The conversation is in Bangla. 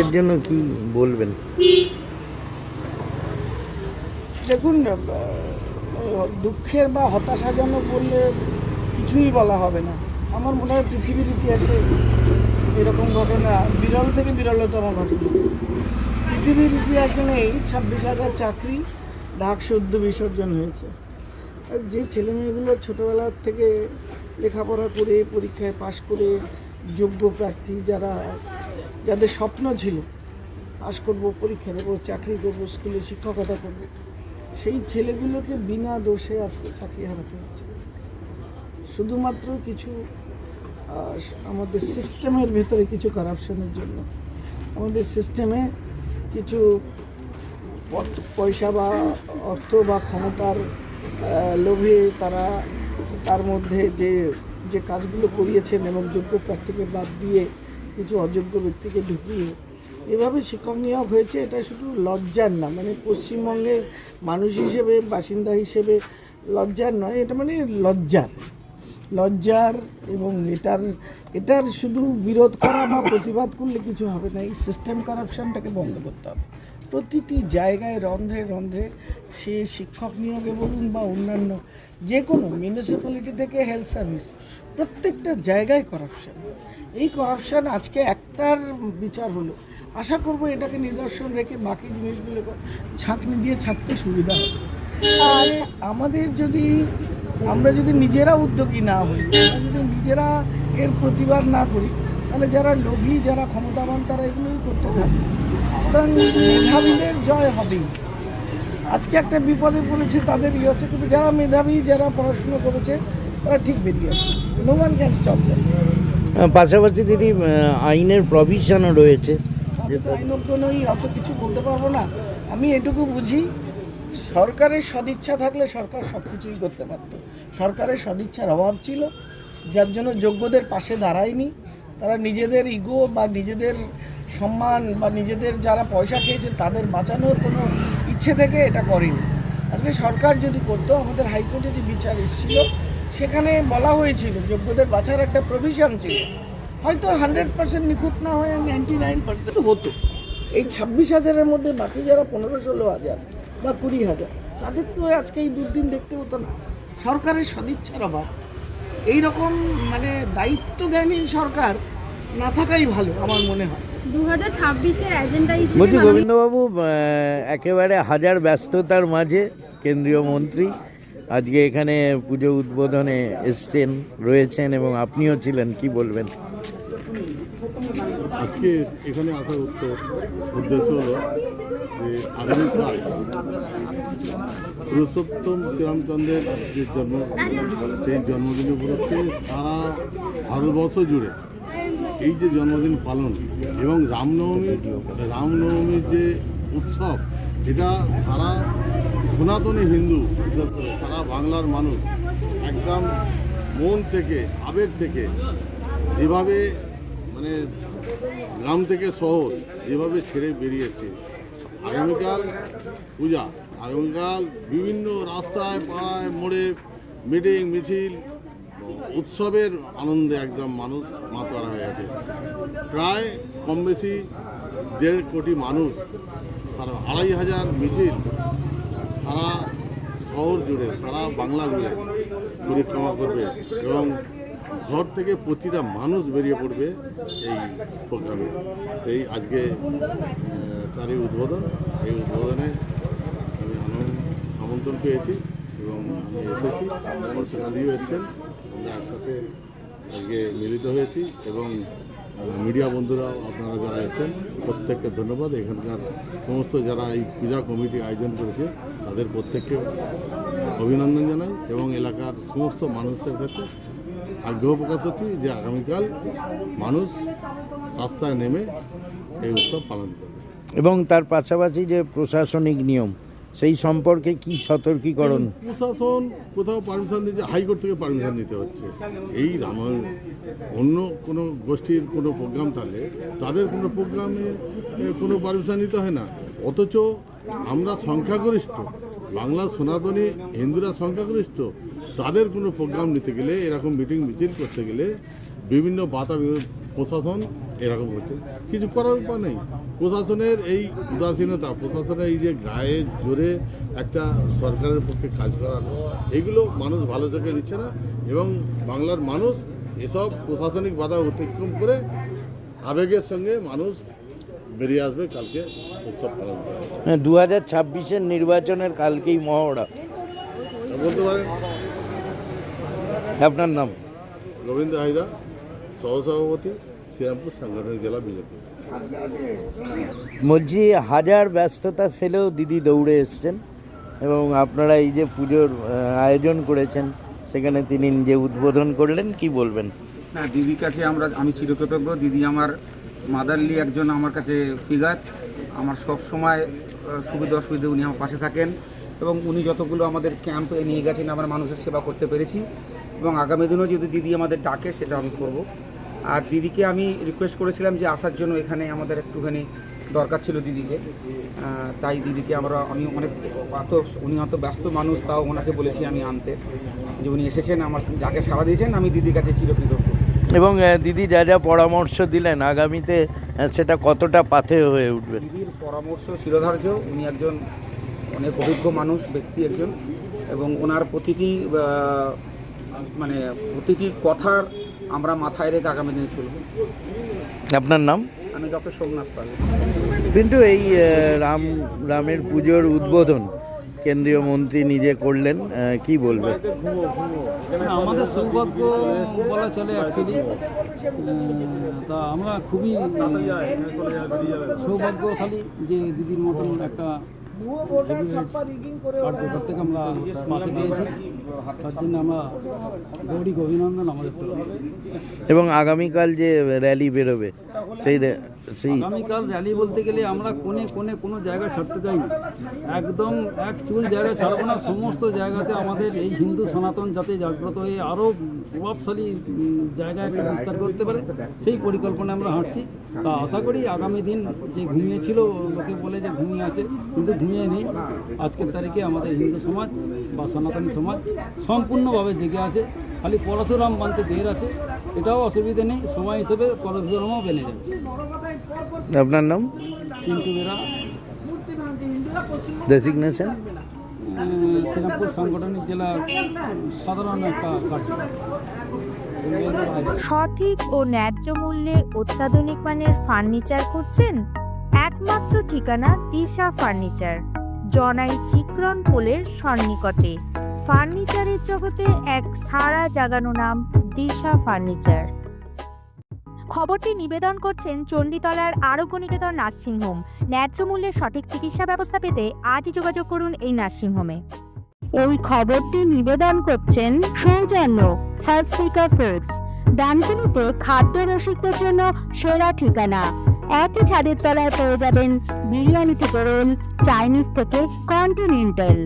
এর জন্য কি বলবেন? দেখুন দুঃখের বা হতাশাজনক বললে কিছুই বলা হবে না। আমার মনে হয় পৃথিবীর ইতিহাসে এরকম ঘটনা বিরল থেকে বিরলতম ঘটনা। পৃথিবীর ইতিহাসে নেই, ছাব্বিশ হাজার চাকরি, ঢাক সদ্য বিসর্জন হয়েছে। যে ছেলেমেয়েগুলো ছোটোবেলার থেকে লেখাপড়া করে, পরীক্ষায় পাশ করে যোগ্য প্রার্থী যারা, যাদের স্বপ্ন ছিল, পাশ করব, পরীক্ষা দেবো, চাকরি করব, স্কুলে শিক্ষকতা করব, সেই ছেলেগুলোকে বিনা দোষে আজকে চাকরি হারাতে হচ্ছে। শুধুমাত্র কিছু আমাদের সিস্টেমের ভেতরে কিছু কারাপশনের জন্য, আমাদের সিস্টেমে কিছু পয়সা বা অর্থ বা ক্ষমতার লোভে তারা, তার মধ্যে যে যে কাজগুলো করিয়েছেন এবং যোগ্য প্রার্থীকে বাদ দিয়ে কিছু অযোগ্য ব্যক্তিকে ঢুকিয়ে এভাবে শিক্ষক নিয়োগ হয়েছে, এটা শুধু লজ্জার না মানে পশ্চিমবঙ্গের মানুষ হিসেবে, বাসিন্দা হিসেবে লজ্জার নয়, এটা মানে লজ্জার। লজ্জার এবং এটার এটার শুধু বিরোধ করা বা প্রতিবাদ করলে কিছু হবে না, এই সিস্টেম কারাপশনটাকে বন্ধ করতে হবে। প্রতিটি জায়গায় রন্ধ্রে রন্ধ্রে সে শিক্ষক নিয়োগে বলুন বা অন্যান্য যে কোনো মিউনিসিপ্যালিটি থেকে হেলথ সার্ভিস প্রত্যেকটা জায়গায় করাপশন এই করাপশন আজকে একটার বিচার হলো। আশা করব এটাকে নিদর্শন রেখে বাকি জিনিসগুলো ছাঁকনি দিয়ে ছাঁকতে সুবিধা হবে। আর আমাদের যদি আমরা যদি নিজেরা উদ্যোগী না হই আমরা যদি নিজেরা এর প্রতিবাদ না করি তাহলে যারা লোভী যারা ক্ষমতাবান তারা এগুলোই করতে থাকে। সুতরাং মেধাবীদের জয় হবেই। আজকে একটা বিপদে পড়েছে তাদের ইয়ে হচ্ছে কিন্তু যারা মেধাবী যারা পড়াশুনো করেছে তারা ঠিক বেরিয়ে আসবে no one can stop them পাশাপাশি দিদি আইনের প্রভিশনও রয়েছে। আমি তো আইনজ্ঞ নই অত কিছু বলতে পারব না। আমি এটুকু বুঝি সরকারের সদিচ্ছা থাকলে সরকার সব কিছুই করতে পারত। সরকারের সদিচ্ছার অভাব ছিল, যার জন্য যোগ্যদের পাশে দাঁড়ায়নি। তারা নিজেদের ইগো বা নিজেদের সম্মান বা নিজেদের যারা পয়সা খেয়েছে, তাদের বাঁচানোর কোনো ইচ্ছে থেকে এটা করেনি। আজকে সরকার যদি করতো, আমাদের হাইকোর্টে যে বিচার এসেছিল, সেখানে বলা হয়েছিল যোগ্যদের বাঁচার একটা প্রভিশন ছিল। হয়তো হান্ড্রেড পার্সেন্ট নিখুঁত না হয় নাইনটি নাইন পার্সেন্ট হতো। এই ছাব্বিশ হাজারের মধ্যে বাকি যারা পনেরো ষোলো হাজার বা কুড়ি হাজার। তাদের তো আজকে এই দুর্দিন দেখতে হতো না। সরকারের সদিচ্ছার অভাব। এইরকম মানে দায়িত্বজ্ঞানী সরকার না থাকাই ভালো আমার মনে হয়। বলছি গোবিন্দবাবু একেবারে হাজার ব্যস্ততার মাঝে কেন্দ্রীয় মন্ত্রী আজকে এখানে পুজো উদ্বোধনে এসছেন রয়েছেন এবং আপনিও ছিলেন কি বলবেন? আজকে এখানে আসার উত্তর উদ্দেশ্য হলো যে আগামীকাল পুরুষোত্তম শ্রীরামচন্দ্রের যে জন্ম, সেই জন্মদিন উপলক্ষে সারা ভারতবর্ষ জুড়ে এই যে জন্মদিন পালন এবং রামনবমী, রামনবমীর যে উৎসব, এটা সারা সনাতনী হিন্দু, সারা বাংলার মানুষ একদম মন থেকে, আবেগ থেকে যেভাবে মানে গ্রাম থেকে শহর যেভাবে ছেড়ে বেরিয়েছে আগামীকাল পূজা, আগামীকাল বিভিন্ন রাস্তায় পাড়ায় মোড়ে মিটিং, মিছিল, উৎসবের আনন্দে একদম মানুষ মাতোয়ারা হয়ে গেছে। প্রায় কম বেশি দেড় কোটি মানুষ, সারা আড়াই হাজার মিছিল সারা শহর জুড়ে, সারা বাংলা জুড়ে পরিক্রমা করবে এবং ঘর থেকে প্রতিটা মানুষ বেরিয়ে পড়বে এই প্রোগ্রামে। এই আজকে তারই উদ্বোধন। এই উদ্বোধনে আমি আমন্ত্রণ পেয়েছি এবং আমি এসেছি। বর্ষকালীও এসছেন। আমরা একসাথে আজকে মিলিত হয়েছি এবং মিডিয়া বন্ধুরাও আপনারা যারা এসেছেন, প্রত্যেককে ধন্যবাদ। এখানকার সমস্ত যারা এই পূজা কমিটি আয়োজন করেছে তাদের প্রত্যেককে অভিনন্দন জানাই এবং এলাকার সমস্ত মানুষের কাছে আগ্রহ প্রকাশ করছি যে আগামীকাল মানুষ রাস্তায় নেমে এই উৎসব পালন করবে। এবং তার পাশাপাশি যে প্রশাসনিক নিয়ম সেই সম্পর্কে কি সতর্কীকরণ? প্রশাসন কোথাও পারমিশন দিচ্ছে হাইকোর্ট থেকে পারমিশন নিতে হচ্ছে। এই রামায়ণ অন্য কোনো গোষ্ঠীর কোনো প্রোগ্রাম থাকলে তাদের কোনো প্রোগ্রামে কোনো পারমিশন নিতে হয় না। অথচ আমরা সংখ্যাগরিষ্ঠ, বাংলা সনাতনী, হিন্দুরা সংখ্যাগরিষ্ঠ, তাদের কোনো প্রোগ্রাম নিতে গেলে, এরকম মিটিং, মিছিল করতে গেলে বিভিন্ন বাতা প্রশাসন এরকম হচ্ছে কিছু করার উপায় নেই। প্রশাসনের এই উদাসীনতা, প্রশাসনের এই যে গায়ে জোরে একটা সরকারের পক্ষে কাজ করানো এইগুলো মানুষ ভালো চোখে দিচ্ছে না এবং বাংলার মানুষ এসব প্রশাসনিক বাধা অতিক্রম করে আবেগের সঙ্গে মানুষ বেরিয়ে আসবে কালকে উৎসব পালন করে দু হাজার ছাব্বিশের নির্বাচনের কালকেই মহড়া। বলতে পারেন? আপনার নাম? রবীন্দ্র হাইরা সহসভাপতি শ্রীরামপুর সাংগঠনিক জেলা বিজেপি। বলছি হাজার ব্যস্ততা ফেলেও দিদি দৌড়ে এসছেন এবং আপনারা এই যে পুজোর আয়োজন করেছেন সেখানে তিনি নিজে উদ্বোধন করলেন কি বলবেন? না দিদির কাছে আমরা আমি চিরকৃতজ্ঞ। দিদি আমার মাদারলি একজন আমার কাছে ফিগার আমার সব সময় সুবিধা অসুবিধা উনি আমার পাশে থাকেন এবং উনি যতগুলো আমাদের ক্যাম্পে নিয়ে গেছেন, আমরা মানুষের সেবা করতে পেরেছি। এবং আগামী দিনেও যদি দিদি আমাদের ডাকে, সেটা আমি করব। আর দিদিকে আমি রিকোয়েস্ট করেছিলাম যে আসার জন্য এখানে আমাদের একটুখানি দরকার ছিল দিদিকে। তাই দিদিকে আমরা, আমি অনেক অত, উনি অত ব্যস্ত মানুষ, তাও ওনাকে বলেছি আমি আনতে। যে উনি এসেছেন, আমার যাকে সাড়া দিয়েছেন, আমি দিদির কাছে চিরকৃতজ্ঞ। এবং দিদি যা যা পরামর্শ দিলেন আগামীতে সেটা কতটা পাথে হয়ে উঠবে? দিদির পরামর্শ শিরোধার্য উনি একজন অনেক অভিজ্ঞ মানুষ ব্যক্তি একজন এবং ওনার প্রতিটি মানে প্রতিটি কথার আমরা মাথায় রেখে আগামী দিনে চলব। আপনার নাম? আমি ডক্টর সোমনাথ পাল। কিন্তু এই রাম রামের পুজোর উদ্বোধন কেন্দ্রীয় মন্ত্রী নিজে করলেন কি বলবে? আমাদের সৌভাগ্য বলা চলে অ্যাকচুয়ালি তা আমরা খুবই সৌভাগ্যশালী যে দিদির মতন একটা কার্যকর্তাকে আমরা পাশে পেয়েছি। তার জন্য আমরা গৌরিক অভিনন্দন আমাদের তরফ এবং আগামীকাল যে র্যালি বেরোবে সেই র্যা- সেই আগামীকাল র্যালি বলতে গেলে আমরা কোনে কোনে কোনো জায়গা ছাড়তে চাই না একদম এক চুল জায়গা ছাড়বো না সমস্ত জায়গাতে আমাদের এই হিন্দু সনাতন যাতে জাগ্রত হয়ে আরও প্রভাবশালী জায়গায় একটা বিস্তার করতে পারে। সেই পরিকল্পনা আমরা হাঁটছি। তা আশা করি আগামী দিন যে ঘুমিয়েছিল লোকে বলে যে ঘুমিয়ে আছে কিন্তু ঘুমিয়ে নেই। আজকের তারিখে আমাদের হিন্দু সমাজ বা সনাতনী সমাজ সম্পূর্ণভাবে জেগে আছে। খালি পরশুরাম মানতে দের আছে। এটাও অসুবিধে নেই। সময় হিসেবে পরশুরামও বেনে যাবে। আপনার নাম? কিন্তু এরা শ্রীরামপুর সাংগঠনিক জেলার সাধারণ একটা কার্যক্রম। সঠিক ও ন্যায্য মূল্যে অত্যাধুনিক মানের ফার্নিচার খুঁজছেন একমাত্র ঠিকানা দিশা ফার্নিচার, জনাই চিক্রন পোলের সন্নিকটে। ফার্নিচারের জগতে এক সারা জাগানো নাম দিশা ফার্নিচার। খবরটি নিবেদন করছেন চণ্ডীতলার আরোগ্য নিকেতন নার্সিংহোম। ন্যায্য মূল্যে সঠিক চিকিৎসা ব্যবস্থা পেতে আজই যোগাযোগ করুন এই নার্সিংহোমে। এই খবরটি নিবেদন করছেন সৌজন্য সালস্পিকা ফুডস ডানকুনিতে খাদ্য রসিকদের জন্য সেরা ঠিকানা। একই ছাদের তলায় পেয়ে যাবেন বিরিয়ানি থেকে রোল, চাইনিজ থেকে কন্টিনেন্টাল